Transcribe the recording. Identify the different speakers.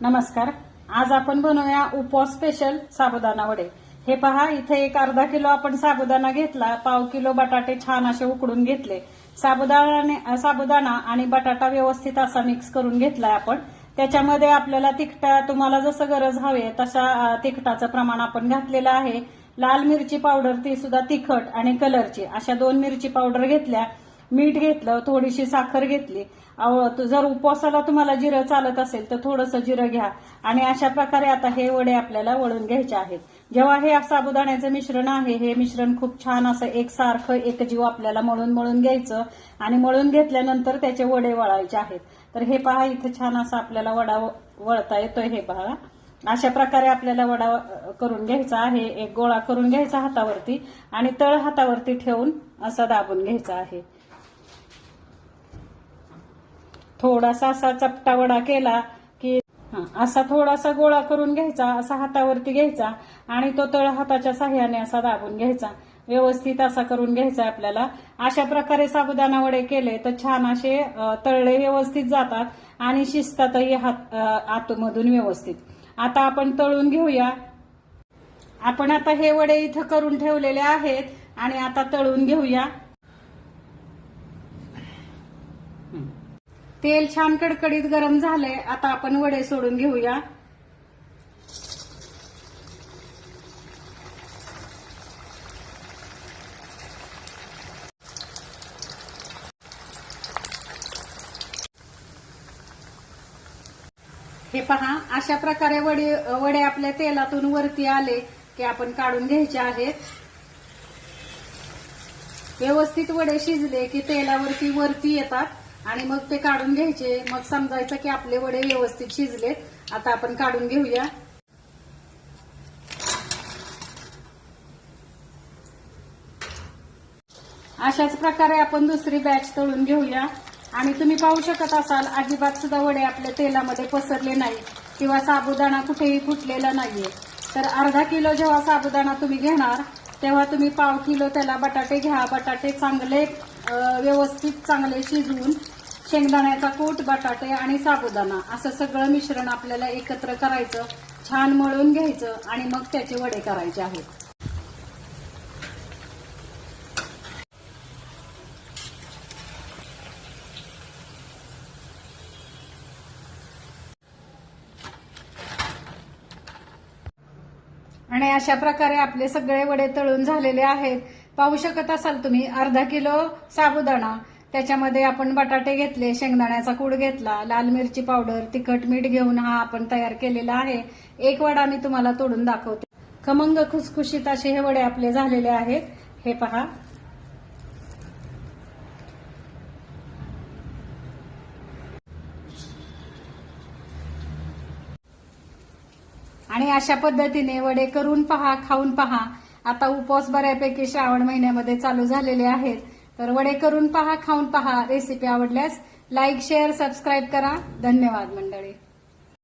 Speaker 1: नमस्कार. आज आपण बनवूया उपवास स्पेशल साबुदाणा वडे. हे पहा इथे एक अर्धा किलो आपण साबुदाणा घेतला पाव किलो बटाटे छान असे उकडून घेतले. साबुदाणाने साबुदाणा आणि बटाटा व्यवस्थित असा मिक्स करून घेतलाय आपण. त्याच्यामध्ये आपल्याला तिखटा तुम्हाला जसं गरज हवे तशा तिखटाचं प्रमाण आपण घातलेलं आहे. लाल मिरची पावडर ती सुद्धा तिखट आणि कलरची अशा दोन मिरची पावडर घेतल्या. मीठ घेतलं थोडीशी साखर घेतली. जर उपवासाला तुम्हाला जिरं चालत असेल तर थोडंसं जिरं घ्या. आणि अशा प्रकारे आता हे वडे आपल्याला वळून घ्यायचे आहेत. जेव्हा हे साबुदाण्याचं मिश्रण आहे हे मिश्रण खूप छान असं एकसारखं एकजीव आपल्याला मळून मळून घ्यायचं. आणि मळून घेतल्यानंतर त्याचे वडे वळायचे आहेत. तर हे पहा इथे छान असं आपल्याला वडा वळता येतोय हे पहा. अशा प्रकारे आपल्याला वडा करून घ्यायचा आहे. एक गोळा करून घ्यायचा हातावरती आणि तळ हातावरती ठेवून असा दाबून घ्यायचा आहे. थोडासा असा चपटावडा केला की असा थोडासा गोळा करून घ्यायचा असा हातावरती घ्यायचा आणि तो तळ हाताच्या साह्याने असा दाबून घ्यायचा. व्यवस्थित असा करून घ्यायचा आपल्याला. अशा प्रकारे साबुदाणा वडे केले तर छान असे तळले व्यवस्थित जातात आणि शिजतातही हात आतमधून व्यवस्थित. आता आपण तळून घेऊया. आपण आता हे वडे इथं करून ठेवलेले आहेत आणि आता तळून घेऊया. तेल छान कडकडीत गरम झालंय. आता आपण वडे सोडून घेऊया. हे पहा अशा प्रकारे वडे वडे आपल्या तेलातून वरती आले की आपण काढून घ्यायचे आहेत. व्यवस्थित वडे शिजले की तेलावरती वरती येतात. आणि मग ते काढून घ्यायचे. मग समजायचं की आपले वडे व्यवस्थित शिजलेत. आता आपण काढून घेऊया. अशाच प्रकारे आपण दुसरी बॅच तळून घेऊया. आणि तुम्ही पाहू शकत असाल अजिबात सुद्धा वडे आपल्या तेलामध्ये पसरले नाही किंवा साबुदाणा कुठेही फुटलेला नाहीये. तर अर्धा किलो जेव्हा साबुदाणा तुम्ही घेणार तेव्हा तुम्ही पाव किलो त्याला बटाटे घ्या. बटाटे चांगले व्यवस्थित चांगले शिजवून शेंगदाण्याचा कूट बटाटे आणि साबुदाणा असं सगळं मिश्रण आपल्याला एकत्र करायचं छान मळून घ्यायचं आणि मग त्याचे वडे करायचे आहेत. आणि अशा प्रकारे आपले सगळे वडे तळून झालेले आहेत. पाहू शकत असाल तुम्ही अर्धा किलो साबुदाणा. त्याच्यामध्ये आपण बटाटे घेतले शेंगदाण्याचा कूड घेतला लाल मिरची पावडर तिखट मीठ घेऊन हा आपण तयार केलेला आहे. एक वडा मी तुम्हाला तोडून दाखवते. खमंग खुसखुशीत असे हे वडे आपले झालेले आहेत. हे पहा. आणि अशा पद्धतीने वडे करून पहा खाऊन पहा. आता उपवास बऱ्यापैकी श्रावण महिन्यामध्ये चालू झालेले आहेत. तर वडे करून पहा खाऊन पहा. रेसिपी आवडल्यास लाईक शेअर सबस्क्राईब करा. धन्यवाद मंडळी.